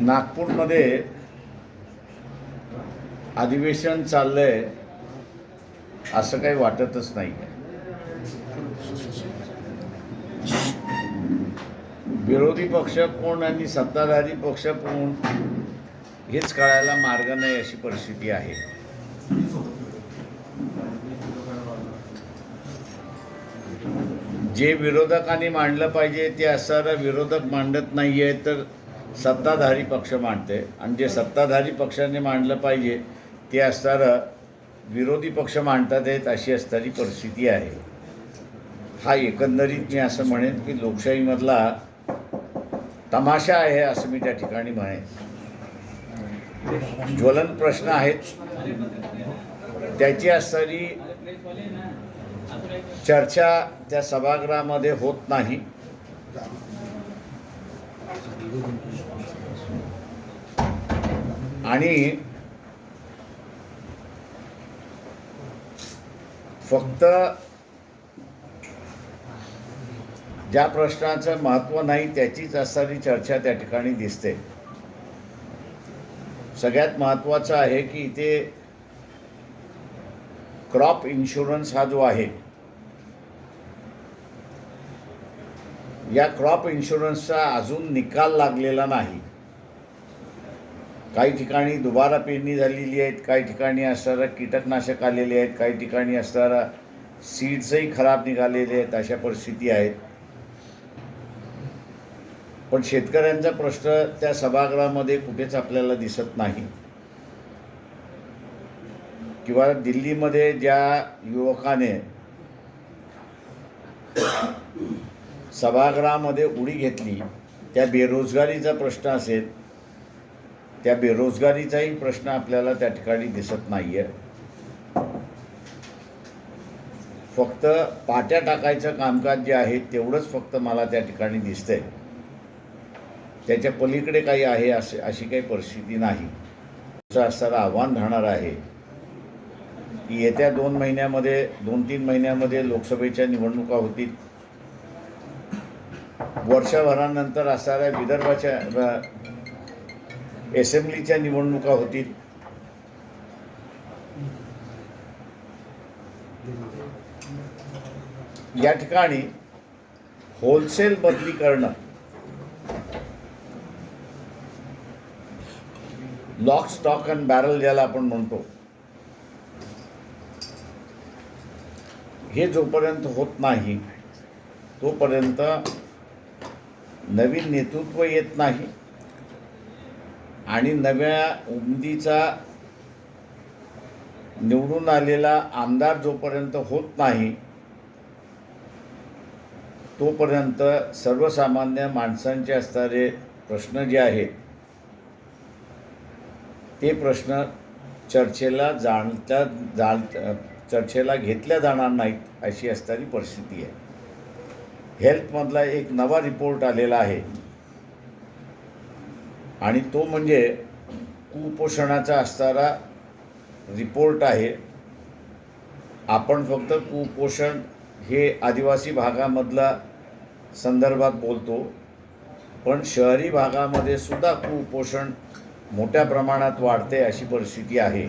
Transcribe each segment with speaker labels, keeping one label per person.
Speaker 1: नागपूरमध्ये अधिवेशन चाललंय असं काही वाटतच नाही विरोधी पक्ष कोण आणि सत्ताधारी पक्ष कोण हेच कळायला मार्ग नाही अशी परिस्थिती आहे. जे विरोधकांनी मांडलं पाहिजे ते असणारा विरोधक मांडत नाही आहे तर सत्ताधारी पक्ष मांडते. आणि जे सत्ताधारी पक्षाने मांडलं पाहिजे ते असणारं विरोधी पक्ष मांडतात आहेत अशी असणारी परिस्थिती आहे. हा एकंदरीत मी असं म्हणेन की लोकशाहीमधला तमाशा आहे असं मी त्या ठिकाणी म्हणेन. ज्वलन प्रश्न आहेत. त्याची असणारी चर्चा त्या सभागृहामध्ये होत नाही. आणि फक्त ज्या प्रश्नाचं महत्त्व नाही त्याचीच असणारी चर्चा त्या ठिकाणी दिसते. सगळ्यात महत्त्वाचं आहे की इथे क्रॉप इन्शुरन्स हा जो आहे या क्रॉप इन्शुरन्सचा अजून निकाल लागलेला नाही. काही ठिकाणी दुबारा पेरणी झालेली आहेत काही ठिकाणी असणारा कीटकनाशक आलेले आहेत काही ठिकाणी असणारा सीड्सही खराब निघालेले आहेत अशा परिस्थिती आहेत. पण शेतकऱ्यांचा प्रश्न त्या सभागृहामध्ये कुठेच आपल्याला दिसत नाही. किंवा दिल्लीमध्ये ज्या युवकाने सभागृहामध्ये उडी घेतली. त्या बेरोजगारीचा प्रश्न असेल त्या बेरोजगारीचाही प्रश्न आपल्याला त्या ठिकाणी दिसत नाही आहे फक्त पाट्या टाकायचं कामकाज जे आहे तेवढंच फक्त मला त्या ठिकाणी दिसतंय. त्याच्या पलीकडे काही आहे असे अशी काही परिस्थिती नाही. असं असणारं आव्हान राहणार आहे की येत्या दोन महिन्यामध्ये दोन तीन महिन्यामध्ये लोकसभेच्या निवडणुका होतील. वर्षभरानंतर असणाऱ्या विदर्भाच्या असेंब्लीच्या निवडणुका होतील. या ठिकाणी होलसेल बदली करणं लॉक स्टॉक अँड बॅरल ज्याला आपण म्हणतो हे जोपर्यंत होत नाही तोपर्यंत नवीन नेतृत्व येत नाही. आणि नव्या उमदीचा निवडून आलेला आमदार जोपर्यंत होत नाही तोपर्यंत सर्वसामान्य माणसांचे असणारे प्रश्न जे आहेत ते प्रश्न चर्चेला जाणत्या जाण चर्चेला घेतल्या जाणार नाहीत अशी असणारी परिस्थिती आहे. हेल्थमधला एक नवा रिपोर्ट आलेला आहे. आणि तो म्हणजे कुपोषणाचा असणारा रिपोर्ट आहे. आपण फक्त कुपोषण हे आदिवासी भागामधला संदर्भात बोलतो. पण शहरी भागामध्ये सुद्धा कुपोषण मोठ्या प्रमाणात वाढते अशी परिस्थिती आहे.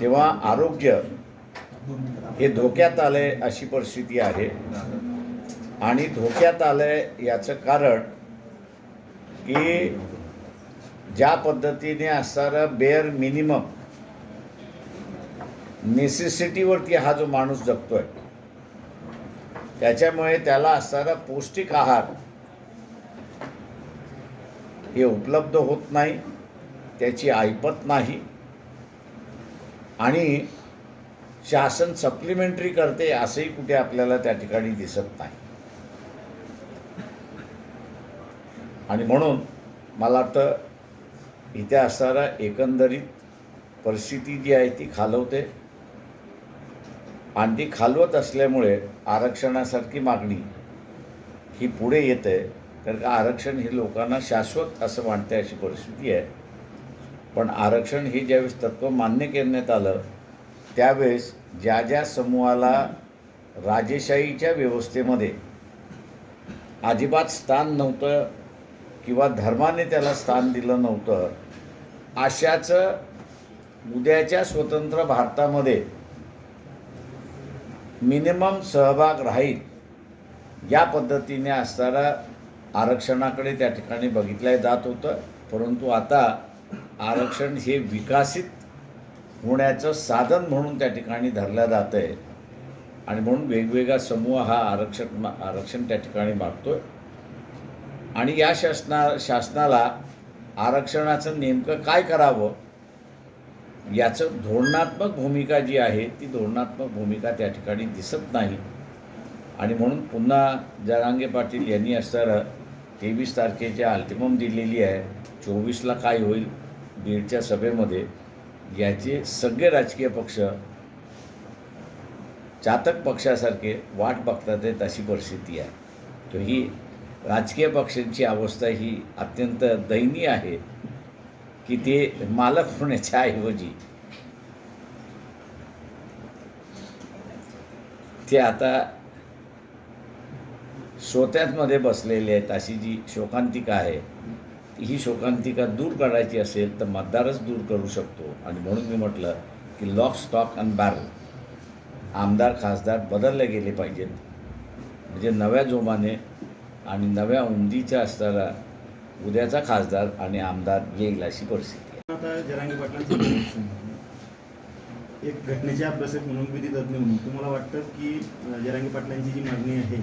Speaker 1: तेव्हा आरोग्य हे धोक्यात आलं आहे अशी परिस्थिती आहे. आणि धोक्यात आलं आहे याचं कारण की ज्या पद्धतीने असणारं बेअर मिनिमम नेसेसिटीवरती हा जो माणूस जगतो आहे त्याच्यामुळे त्याला असणारा पौष्टिक आहार हे उपलब्ध होत नाही त्याची ऐपत नाही. आणि शासन सप्लिमेंटरी करते असंही कुठे आपल्याला त्या ठिकाणी दिसत नाही. आणि म्हणून मला तर इथे असणारा एकंदरीत परिस्थिती जी आहे ती खालवते. आणि ती खालवत असल्यामुळे आरक्षणासारखी मागणी ही पुढे येते. कारण का आरक्षण हे लोकांना शाश्वत असं वाटते अशी परिस्थिती आहे. पण आरक्षण हे ज्यावेळेस तत्त्व मान्य करण्यात आलं त्यावेळेस ज्या ज्या समूहाला राजेशाहीच्या व्यवस्थेमध्ये अजिबात स्थान नव्हतं किंवा धर्माने त्याला स्थान दिलं नव्हतं अशाचं उद्याच्या स्वतंत्र भारतामध्ये मिनिमम सहभाग राहील या पद्धतीने असणारा आरक्षणाकडे त्या ठिकाणी बघितलं जात होतं. परंतु आता आरक्षण हे विकसित होण्याचं साधन म्हणून त्या ठिकाणी धरलं जातं आहे आणि म्हणून वेगवेगळा समूह हा आरक्षण आरक्षण त्या ठिकाणी मागतोय. आणि या शासना शासनाला आरक्षणाचं नेमकं काय करावं याचं धोरणात्मक भूमिका जी आहे ती धोरणात्मक भूमिका त्या ठिकाणी दिसत नाही. आणि म्हणून पुन्हा जरांगे पाटील यांनी असणारं तेवीस तारखेची अल्टिमम दिलेली आहे. चोवीसला काय होईल बीडच्या सभेमध्ये याचे सगळे राजकीय पक्ष चातक पक्षासारखे वाट बघतात आहेत अशी परिस्थिती आहे. तर ही राजकीय पक्षांची अवस्था ही अत्यंत दयनीय आहे की ते मालक होण्याच्या ऐवजी ते आता श्रोत्यांमध्ये बसलेले आहेत अशी जी शोकांतिका आहे ही शोकांतिका दूर करायची असेल तर मतदारच दूर करू शकतो. आणि म्हणून मी म्हटलं की लॉक स्टॉक अँड बॅरल आमदार खासदार बदलले गेले पाहिजेत. म्हणजे नव्या जोमाने आणि नव्या उंदीच्या असताना उद्याचा खासदार आणि आमदार येईल अशी परिस्थिती
Speaker 2: आता जरांगी पाटलांचं एक घटनेच्या अभ्यासक म्हणून विधी तज्ज्ञ म्हणून तुम्हाला वाटतं की जरांगी पाटलांची जी मागणी आहे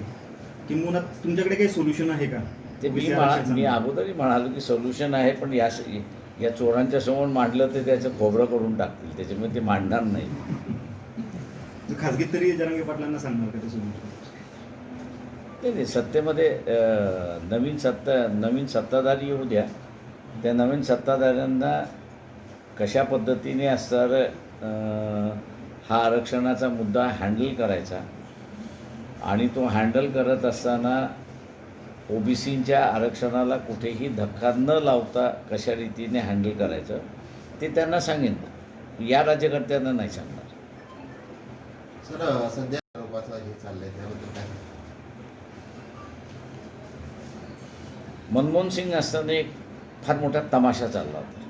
Speaker 2: किंवा तुमच्याकडे काही सोल्युशन आहे का?
Speaker 1: ते मी म्हणा मी. अगोदरही म्हणालो की सोल्युशन आहे पण या या चोरांच्या समोर मांडलं तर त्याचं खोबरं करून टाकतील. त्याच्यामुळे ते मांडणार नाही.
Speaker 2: खाजगीत तरी जरांगी पाटलांना सांगणार का ते सोल्युशन
Speaker 1: नाही सत्तेमध्ये नवीन सत्ता नवीन सत्ताधारी येऊ द्या. त्या नवीन सत्ताधाऱ्यांना कशा पद्धतीने असणार हा आरक्षणाचा मुद्दा हँडल करायचा? आणि तो हँडल करत असताना ओबीसींच्या आरक्षणाला कुठेही धक्का न लावता कशा रीतीने हँडल करायचं ते त्यांना सांगेन या राज्यकर्त्यांना नाही सांगणार.
Speaker 3: सर सध्या
Speaker 1: मनमोहन सिंग असताना एक फार मोठा तमाशा चालला होता.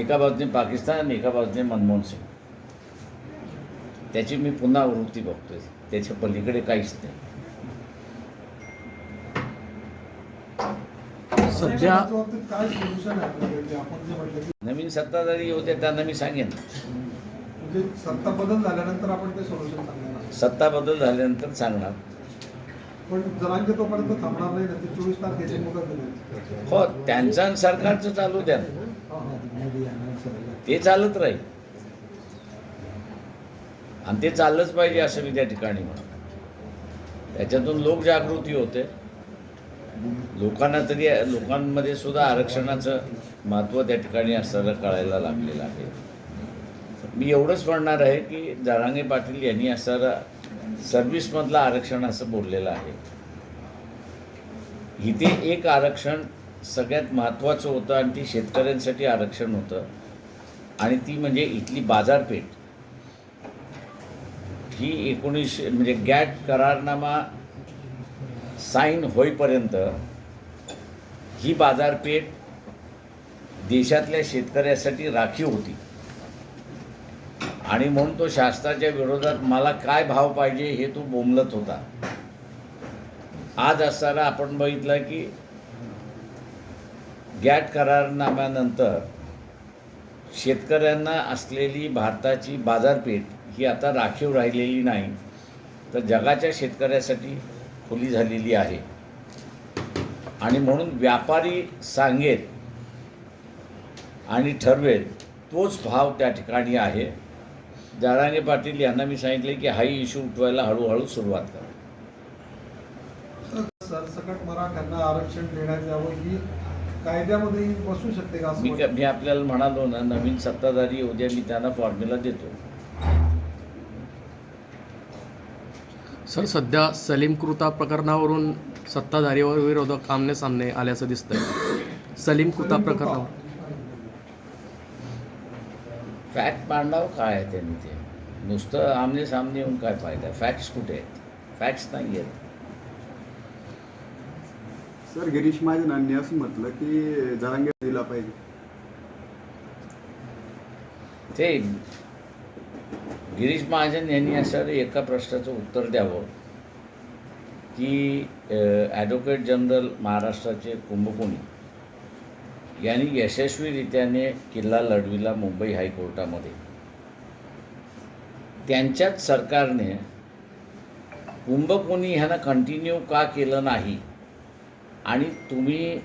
Speaker 1: एका बाजूने पाकिस्तान आणि एका बाजूने मनमोहन सिंग. त्याची मी पुन्हा वृत्ती बघतोय. त्याच्या पलीकडे काहीच नाही.
Speaker 4: सध्या बाबतीत काय सोल्युशन आहे आपल्याकडे जे आपण जे म्हटलं की
Speaker 1: नवीन सत्ताधारी होते त्यांना मी सांगेन.
Speaker 4: म्हणजे सत्ता बदल झाल्यानंतर आपण ते सोल्युशन सांगणार.
Speaker 1: सत्ता बदल झाल्यानंतर सांगणार.
Speaker 4: पण जरांगे तोपर्यंत थांबणार नाही ते चोवीस मुदत
Speaker 1: हो त्यांचं सरकारचं चालू द्या. ते चालत राहील. आणि ते चाललंच पाहिजे असं मी त्या ठिकाणी म्हणतो. त्याच्यातून लोकजागृती होते. लोकांना तरी लोकांमध्ये सुद्धा आरक्षणाचं महत्त्व त्या ठिकाणी असताना कळायला लागलेलं आहे. मी एवढंच म्हणणार आहे की जारांगे पाटील यांनी असणारा सर्व्हिसमधलं आरक्षण असं बोललेलं आहे. इथे एक आरक्षण सगळ्यात महत्त्वाचं होतं आणि ती शेतकऱ्यांसाठी आरक्षण होतं. आणि ती म्हणजे इथली बाजारपेठ. ही एकोणीसशे म्हणजे गॅट करारनामा साईन होईपर्यंत ही बाजारपेठ देशातल्या शेतकऱ्यासाठी राखीव होती. आणि म्हणून तो शास्त्राच्या विरोधात मला काय भाव पाहिजे हे तो बोंबलत होता. आज असताना आपण बघितलं की गॅट करारनाम्यानंतर शेतकऱ्यांना असलेली भारताची बाजारपेठ ही आता राखीव राहिलेली नाही तर जगाच्या शेतकऱ्यासाठी खुली झालेली आहे. आणि म्हणून व्यापारी सांगेल आणि ठरवेल तोच भाव त्या ठिकाणी आहे. जारांगे पाटील यांना मी सांगितले की हाही इश्यू उठवायला हळूहळू सुरुवात करा.
Speaker 4: सरसकट मराठ्यांना आरक्षण देण्यात यावं ही कायद्यामध्ये बसू शकते का असं
Speaker 1: मी
Speaker 4: वाटतं?
Speaker 1: मी आपल्याला म्हणालो ना नवीन सत्ताधारी उद्या मी त्यांना फॉर्म्युला देतो.
Speaker 5: सर सध्या सलीम कृता प्रकरणावरून सत्ताधारीवर विरोधक आमने सामने आल्याचं दिसतंय. सलीम कृता प्रकरणावर.
Speaker 1: फॅक्ट मांडावं काय आहे त्यांनी ते? नुसतं आमने सामने येऊन काय फायदा? फॅक्ट्स कुठे आहेत? फॅक्ट्स नाही आहेत
Speaker 6: सर गिरीश महाजनांनी असं म्हटलं की जरांगे दिला पाहिजे.
Speaker 1: ते गिरीश महाजन यांनी असं एका प्रश्नाचं उत्तर द्यावं की ॲडव्होकेट जनरल महाराष्ट्राचे कुंभकोणी यांनी यशस्वीरित्याने किल्ला लढविला मुंबई हायकोर्टामध्ये. त्यांच्याच सरकारने कुंभकोणी ह्यांना कंटिन्यू का केलं नाही? आणि तुम्ही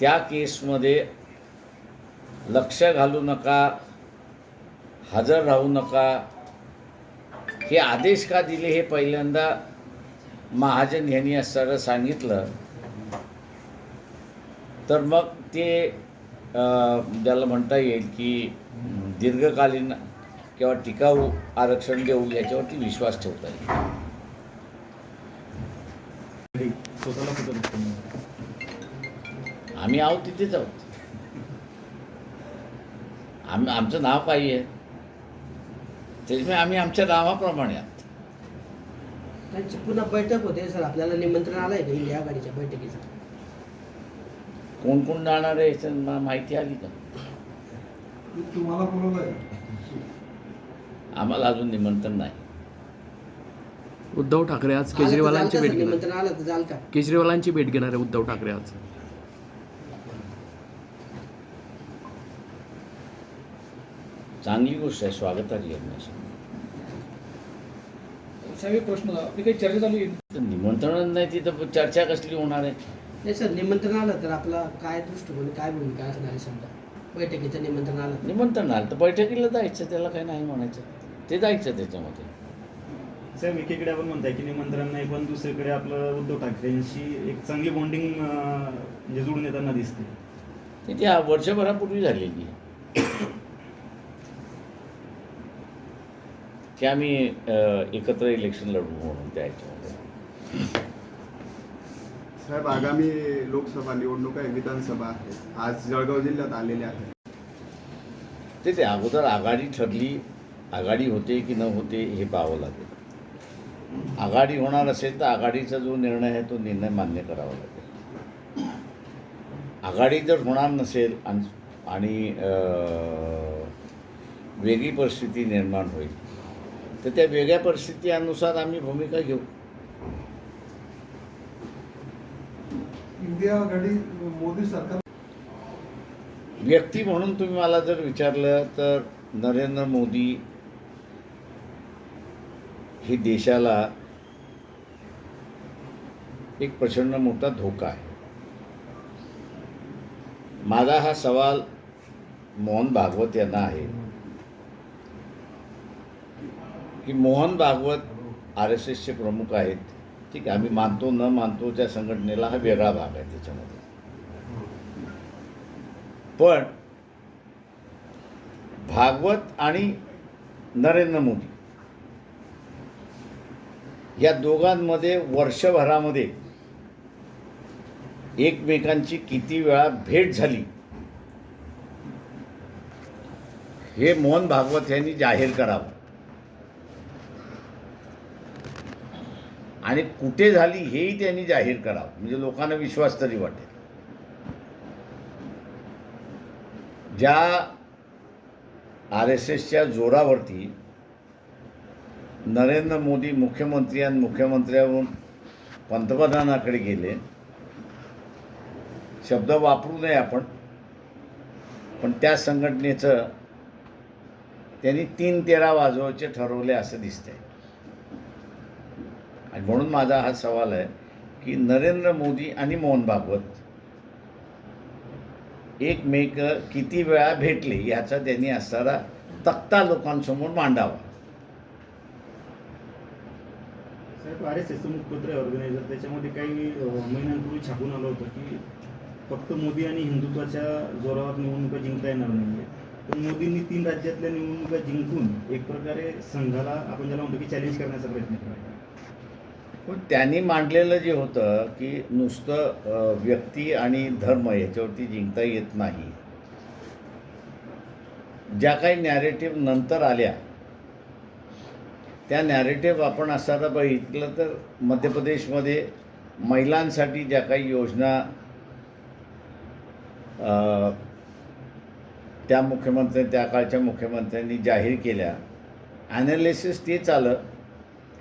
Speaker 1: त्या केसमध्ये लक्ष घालू नका हजर राहू नका. हे आदेश का दिले हे पहिल्यांदा महाजन यांनी असताना सांगितलं. तर मग ते ज्याला म्हणता येईल की दीर्घकालीन किंवा टिकाऊ आरक्षण देऊ याच्यावरती विश्वास ठेवता येईल. आम्ही आहोत तिथेच आहोत. आम आमचं नाव काही आहे. त्याच्यामुळे आम्ही आमच्या नावाप्रमाणे आहोत.
Speaker 7: त्यांची पुन्हा बैठक होते सर आपल्याला निमंत्रण आलंय का इंडिया आघाडीच्या बैठकीचं?
Speaker 1: कोण कोण जाणार आहे याचं मला माहिती आली का?
Speaker 4: मी तुम्हाला बोलवलंय
Speaker 1: आम्हाला अजून निमंत्रण नाही.
Speaker 5: उद्धव ठाकरे आज
Speaker 7: आलं तर
Speaker 5: केजरीवालांची
Speaker 7: जाल का
Speaker 5: भेट? घेणार.
Speaker 7: निमंत्रण आलं तर जाल का?
Speaker 5: केजरीवालांची भेट घेणार आहे उद्धव ठाकरे आज.
Speaker 1: चांगली गोष्ट आहे स्वागताची
Speaker 8: प्रश्न आपली काही चर्चा चालू आहे?
Speaker 1: निमंत्रण नाही तिथं चर्चा कसली होणार आहे?
Speaker 7: नाही सर निमंत्रण आलं तर आपला काय दृष्टिकोन काय भूमिका असणार आहे समजा. बैठकीचं निमंत्रण आलं तर.
Speaker 1: निमंत्रण आलं तर बैठकीला जायचं त्याला काही नाही म्हणायचं. ते जायचं त्याच्यामध्ये.
Speaker 2: साहेब एकीकडे आपण म्हणताय की निमंत्रण नाही पण दुसरीकडे आपलं उद्धव ठाकरेंशी एक चांगली बॉन्डिंग म्हणजे जुळून येताना दिसते.
Speaker 1: ते ती वर्षभरापूर्वी झालेली आहे. की आम्ही एकत्र इलेक्शन लढू म्हणून त्या ह्याच्यामध्ये.
Speaker 6: साहेब आगामी लोकसभा निवडणूक आहे विधानसभा आहे आज जळगाव जिल्ह्यात आलेल्या आहेत.
Speaker 1: ते ते अगोदर आघाडी ठरली आघाडी होते की न होते हे पाहावं लागेल. आघाडी होणार असेल तर आघाडीचा जो निर्णय आहे तो निर्णय मान्य करावा लागेल. आघाडी जर होणार नसेल आणि वेगळी परिस्थिती निर्माण होईल तर त्या वेगळ्या परिस्थितीनुसार आम्ही भूमिका घेऊ.
Speaker 4: इंडिया आघाडी मोदी सरकार
Speaker 1: व्यक्ती म्हणून तुम्ही मला जर विचारलं तर नरेंद्र मोदी ही देशाला एक प्रचंड मोठा धोका आहे. माझा हा सवाल मोहन भागवत यांना आहे. की मोहन भागवत आर एस एसचे प्रमुख आहेत. ठीक आहे आम्ही मानतो न मानतो त्या संघटनेला हा वेगळा भाग आहे त्याच्यामध्ये. पण भागवत आणि नरेंद्र मोदी या दोघांमध्ये वर्षभरामध्ये एकमेकांची किती वेळा भेट झाली हे मोहन भागवत यांनी जाहीर करावं. आणि कुठे झाली हेही त्यांनी जाहीर करावं. म्हणजे लोकांना विश्वास तरी वाटेल. ज्या आर एस एसच्या जोरावरती नरेंद्र मोदी मुख्यमंत्री आणि मुख्यमंत्र्यावरून पंतप्रधानाकडे गेले शब्द वापरू नये आपण पण त्या संघटनेचं त्यांनी तीन तेरा वाजवायचे ठरवले असं दिसतंय. आणि म्हणून माझा हा सवाल आहे की नरेंद्र मोदी आणि मोहन भागवत एकमेक किती वेळा भेटले याचा त्यांनी असणारा तक्ता लोकांसमोर मांडावा.
Speaker 2: साहेब आर एस एसचं मुखपत्र ऑर्गनायझर त्याच्यामध्ये काही महिन्यांपूर्वी छापून आलं होतं की फक्त मोदी आणि हिंदुत्वाच्या जोरावर निवडणुका जिंकता येणार नाही पण मोदींनी तीन राज्यातल्या निवडणुका जिंकून एक प्रकारे संघाला आपण ज्याला म्हणतो की चॅलेंज करण्याचा प्रयत्न केला.
Speaker 1: पण त्यांनी मांडलेलं जे होतं की नुसतं व्यक्ती आणि धर्म याच्यावरती जिंकता येत नाही. ज्या काही नॅरेटिव्ह नंतर आल्या त्या नॅरेटिव्ह आपण असताना बघितलं तर मध्य प्रदेशमध्ये महिलांसाठी ज्या काही योजना त्या मुख्यमंत्र्यांनी त्या काळच्या मुख्यमंत्र्यांनी जाहीर केल्या. ॲनालिसिस तेच आलं.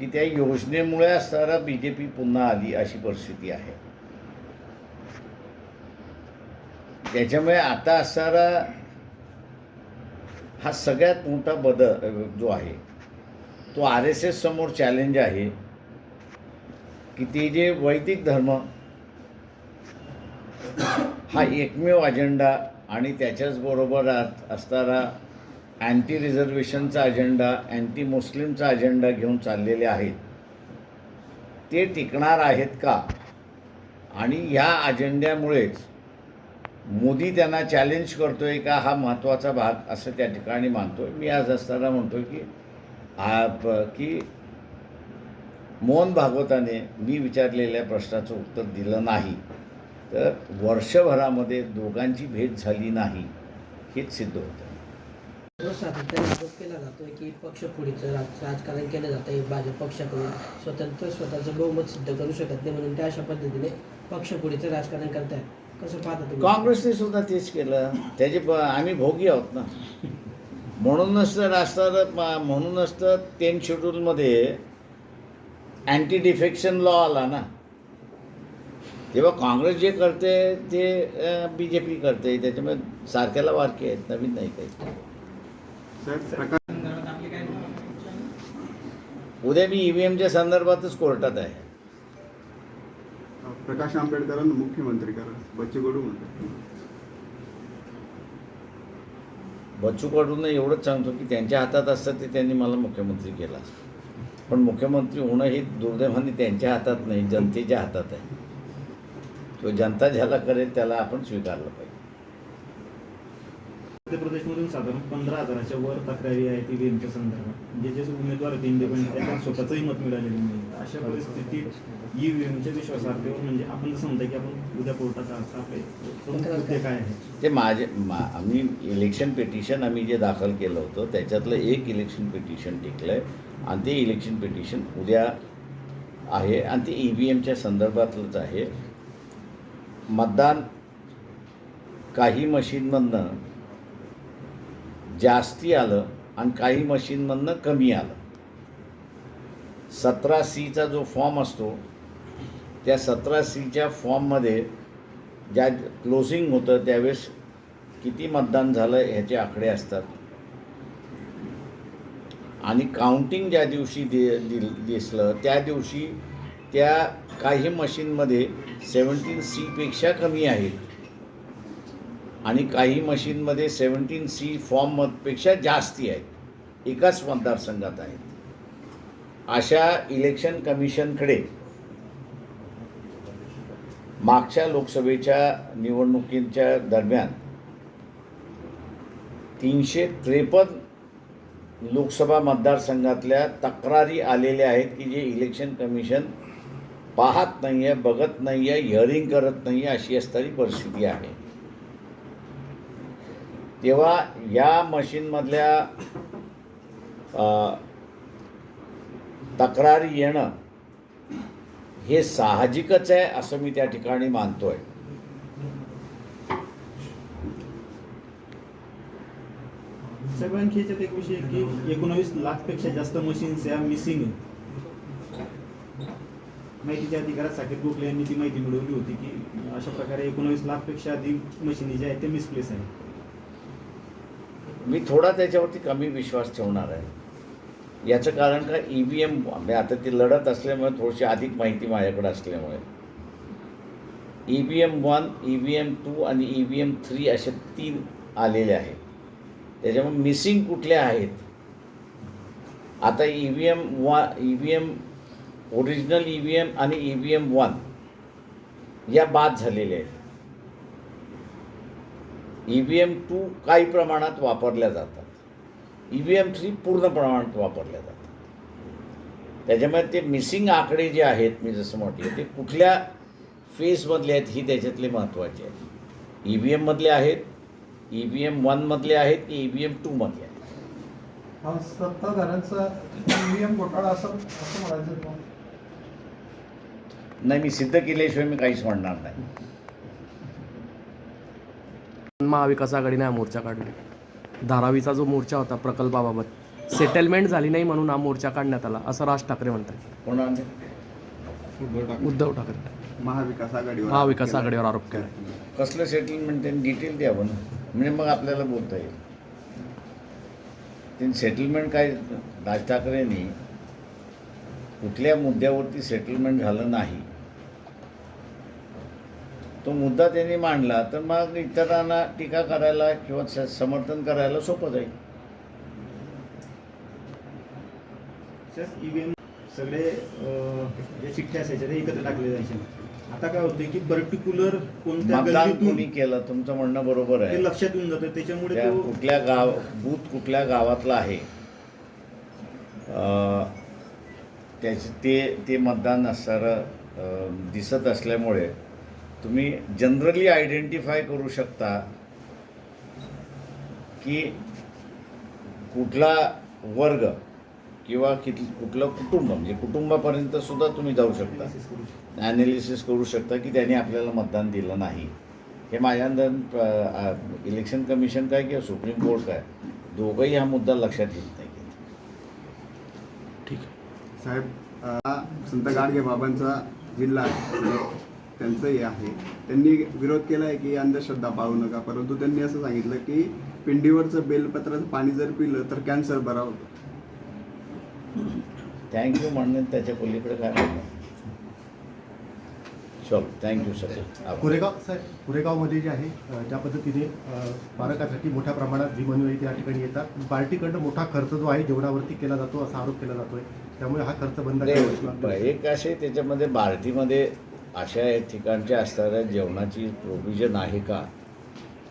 Speaker 1: की त्या योजनेमुळे असणारा बी जे पी पुन्हा आली अशी परिस्थिती आहे. त्याच्यामुळे आता असणारा हा सगळ्यात मोठा बदल जो आहे तो आर एस एस समोर चॅलेंज आहे की ते जे वैदिक धर्म हा एकमेव अजेंडा आणि त्याच्याच बरोबर असणारा अँटी रिझर्वेशनचा अजेंडा अँटी मुस्लिमचा अजेंडा घेऊन चाललेले आहेत. ते टिकणार आहेत का? आणि ह्या अजेंड्यामुळेच मोदी त्यांना चॅलेंज करतो आहे का? हा महत्त्वाचा भाग असं त्या ठिकाणी मानतोय. मी आज असताना म्हणतोय की आप की मोहन भागवताने मी विचारलेल्या प्रश्नाचं उत्तर दिलं नाही. तर वर्षभरामध्ये दोघांची भेट झाली नाही हेच सिद्ध होतं.
Speaker 7: रोज सातत्याने आरोप केला जातोय की पक्षपुढीचं राज राजकारण केलं जातं आहे भाजप पक्षाकडून स्वतंत्र स्वतःचं बहुमत सिद्ध करू शकत नाही म्हणून त्या अशा पद्धतीने पक्षफोडीचं राजकारण करतायत कसं पाहता तुम्ही?
Speaker 1: काँग्रेसने सुद्धा तेच केलं. त्याचे प आम्ही भोगी आहोत ना. म्हणूनच तर असतात म्हणूनच तर टेन शेड्यूलमध्ये अँटी डिफेक्शन लॉ आला ना. तेव्हा काँग्रेस जे करते ते बी जे पी करते. त्याच्यामुळे सारख्याला वारके आहेत नवीन नाही काही. उद्या मी ई व्ही एमच्या संदर्भातच कोर्टात आहे.
Speaker 6: प्रकाश आंबेडकरांना मुख्यमंत्री करा. बच्चू कडू म्हणतात.
Speaker 1: बच्चू कडून एवढंच सांगतो की त्यांच्या हातात असतं ते त्यांनी मला मुख्यमंत्री केला. पण मुख्यमंत्री होणं हे दुर्दैवाने त्यांच्या हातात नाही जनतेच्या हातात आहे. तो जनता ज्याला करेल त्याला आपण स्वीकारलं
Speaker 2: मध्य प्रदेशमधून साधारण पंधरा हजाराच्या वर तक्रारी आहेत ईव्हीएमच्या संदर्भात. जे जे उमेदवार आहेत इंडिपेंडेंट त्यांना स्वतःचंही मत मिळालेलं नाही. अशा परिस्थितीत ईव्हीएमच्या विश्वासार्हतेवर म्हणजे आपण जसं म्हणता की आपण उद्या अर्थ आपले काय आहेत?
Speaker 1: ते माझे मा आम्ही इलेक्शन पिटिशन आम्ही जे दाखल केलं होतं त्याच्यातलं एक इलेक्शन पिटिशन टिकलं आहे आणि ते इलेक्शन पिटिशन उद्या आहे आणि ते ई व्ही एमच्या संदर्भातलंच आहे. मतदान काही मशीनमधनं जास्ती आलं आणि काही मशीनमधनं कमी आलं. सतरा सीचा जो फॉर्म असतो त्या सतरा सीच्या फॉर्ममध्ये ज्या क्लोजिंग होतं त्यावेळेस किती मतदान झालं ह्याचे आकडे असतात. आणि काउंटिंग ज्या दिवशी दि दिल दिसलं त्या दिवशी त्या काही मशीनमध्ये सेवन्टीन सीपेक्षा कमी आहेत. आणि काही मशीनमध्ये सेवन्टीन सी फॉर्मपेक्षा जास्ती आहेत. एकाच मतदारसंघात आहेत. अशा इलेक्शन कमिशनकडे मागच्या लोकसभेच्या निवडणुकींच्या दरम्यान तीनशे त्रेपन्न लोकसभा मतदारसंघातल्या तक्रारी आलेल्या आहेत की जे इलेक्शन कमिशन पाहत नाही आहे बघत नाही आहे हिअरिंग करत नाही आहे अशी असणारी परिस्थिती आहे. तेव्हा या मशीनमधल्या तक्रारी येणं हे साहजिकच आहे असं मी त्या ठिकाणी मानतोय.
Speaker 2: सगळ्यांच्यात याच्यात एक विषय की एकोणावीस लाखपेक्षा जास्त मशीन्स या मिसिंग माहितीच्या अधिकारात साकेत गोखले यांनी ती माहिती मिळवली होती की अशा प्रकारे एकोणावीस लाखपेक्षा अधिक मशिनी ज्या आहेत त्या मिसप्लेस आहेत.
Speaker 1: मी थोडा त्याच्यावरती कमी विश्वास ठेवणार आहे. याचं कारण का ई व्ही एम आता ती लढत असल्यामुळे थोडीशी अधिक माहिती माझ्याकडे असल्यामुळे. E V M one E V M two आणि ई व्ही एम थ्री असे तीन आलेले आहेत. त्याच्यामुळे मिसिंग कुठल्या आहेत? आता ई व्ही एम वा E V M original E V M आणि ई व्ही एम वन या बाद झालेल्या आहेत. ई व्ही एम टू काही प्रमाणात वापरल्या जातात. ई व्ही एम थ्री पूर्ण प्रमाणात वापरल्या जातात. त्याच्यामुळे ते मिसिंग आकडे जे आहेत मी जसं म्हटलं ते कुठल्या फेजमधले आहेत ही त्याच्यातले महत्त्वाचे आहेत. ई व्ही एममधले आहेत ई व्ही एम वनमधले आहेत की ई व्ही एम टूमधले आहेत?
Speaker 4: सत्ताधाऱ्यांचा ईव्हीएम घोटाळा असं असं म्हणायचं?
Speaker 1: नाही मी सिद्ध केल्याशिवाय मी काहीच म्हणणार नाही.
Speaker 5: महाविकास आघाडीने हा मोर्चा काढला धारावीचा जो मोर्चा होता प्रकल्पाबाबत सेटलमेंट झाली नाही म्हणून हा मोर्चा काढण्यात आला असं राज ठाकरे म्हणतात. उद्धव ठाकरे.
Speaker 6: महाविकास आघाडीवर
Speaker 5: महाविकास आघाडीवर आरोप केला.
Speaker 1: कसलं सेटलमेंट त्यांनी डिटेल द्यावं ना म्हणजे मग आपल्याला बोलता येईल. त्यांनी सेटलमेंट काय? राज ठाकरेंनी कुठल्या मुद्द्यावरती सेटलमेंट झालं नाही तो मुद्दा त्यांनी मांडला तर मग इतरांना टीका करायला किंवा समर्थन करायला सोपं जाईल.
Speaker 2: ईव्हीएम सगळे जे चिठ्ठ्या असायच्या ते एकत्र टाकले जायचे. आता काय होतंय की पर्टिक्युलर कोणत्या
Speaker 1: कोणी केलं तुमचं म्हणणं बरोबर आहे.
Speaker 2: लक्षात येऊन जातं त्याच्यामुळे
Speaker 1: कुठल्या गाव बूथ कुठल्या गावातला आहे. त्याचे ते ते मतदान असणारं दिसत असल्यामुळे तुम्ही जनरली आयडेंटिफाय करू शकता की कुठला वर्ग किंवा किती कुठलं कुटुंब म्हणजे कुटुंबापर्यंत सुद्धा तुम्ही जाऊ शकता.
Speaker 2: Analysis करू शकतो.
Speaker 1: ॲनालिसिस करू शकता की त्यांनी आपल्याला मतदान दिलं नाही. हे माझ्या अंदाज इलेक्शन कमिशन काय किंवा सुप्रीम कोर्ट काय दोघंही हा मुद्दा लक्षात घेत नाही.
Speaker 5: ठीक आहे.
Speaker 6: साहेब हा संत गाडगे बाबांचा जिल्हा आहे. त्यांचं हे आहे. त्यांनी विरोध केला आहे की अंधश्रद्धा पाळू नका. परंतु त्यांनी असं सांगितलं की पिंडीवरचं बेलपत्राचं पाणी जर पिलं तर कॅन्सर बरा होतो.
Speaker 1: थँक्यू म्हणणं त्याच्या पलीकडे काय म्हणणं? चलो थँक्यू सर.
Speaker 9: कोरेगाव साहेब कोरेगावमध्ये जे आहे ज्या पद्धतीने अ, बालकासाठी मोठ्या प्रमाणात भीमन्वयी त्या ठिकाणी येतात. पार्टीकडनं मोठा खर्च जो आहे जेवणावरती केला जातो असा आरोप केला जातोय. त्यामुळे हा खर्च बंद
Speaker 1: एक असे त्याच्यामध्ये बार्टीमध्ये अशा ठिकाणच्या असणाऱ्या जेवणाची प्रोव्हिजन आहे का?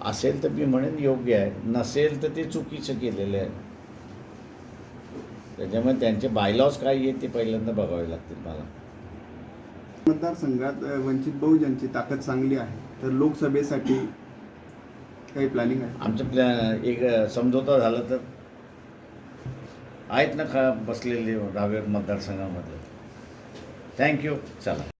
Speaker 1: असेल तर मी म्हणेन योग्य आहे. नसेल तर ते चुकीचं केलेलं आहे. त्याच्यामुळे त्यांचे बायलॉज काय आहेत ते पहिल्यांदा बघावे लागतील मला.
Speaker 6: मतदारसंघात वंचित बहुजनची ताकद चांगली आहे. तर लोकसभेसाठी काही प्लॅनिंग आहे?
Speaker 1: आमचं प्लॅ एक समझोता झाला तर आहेत ना खा बसलेले डाव्या मतदारसंघामध्ये थँक्यू चला.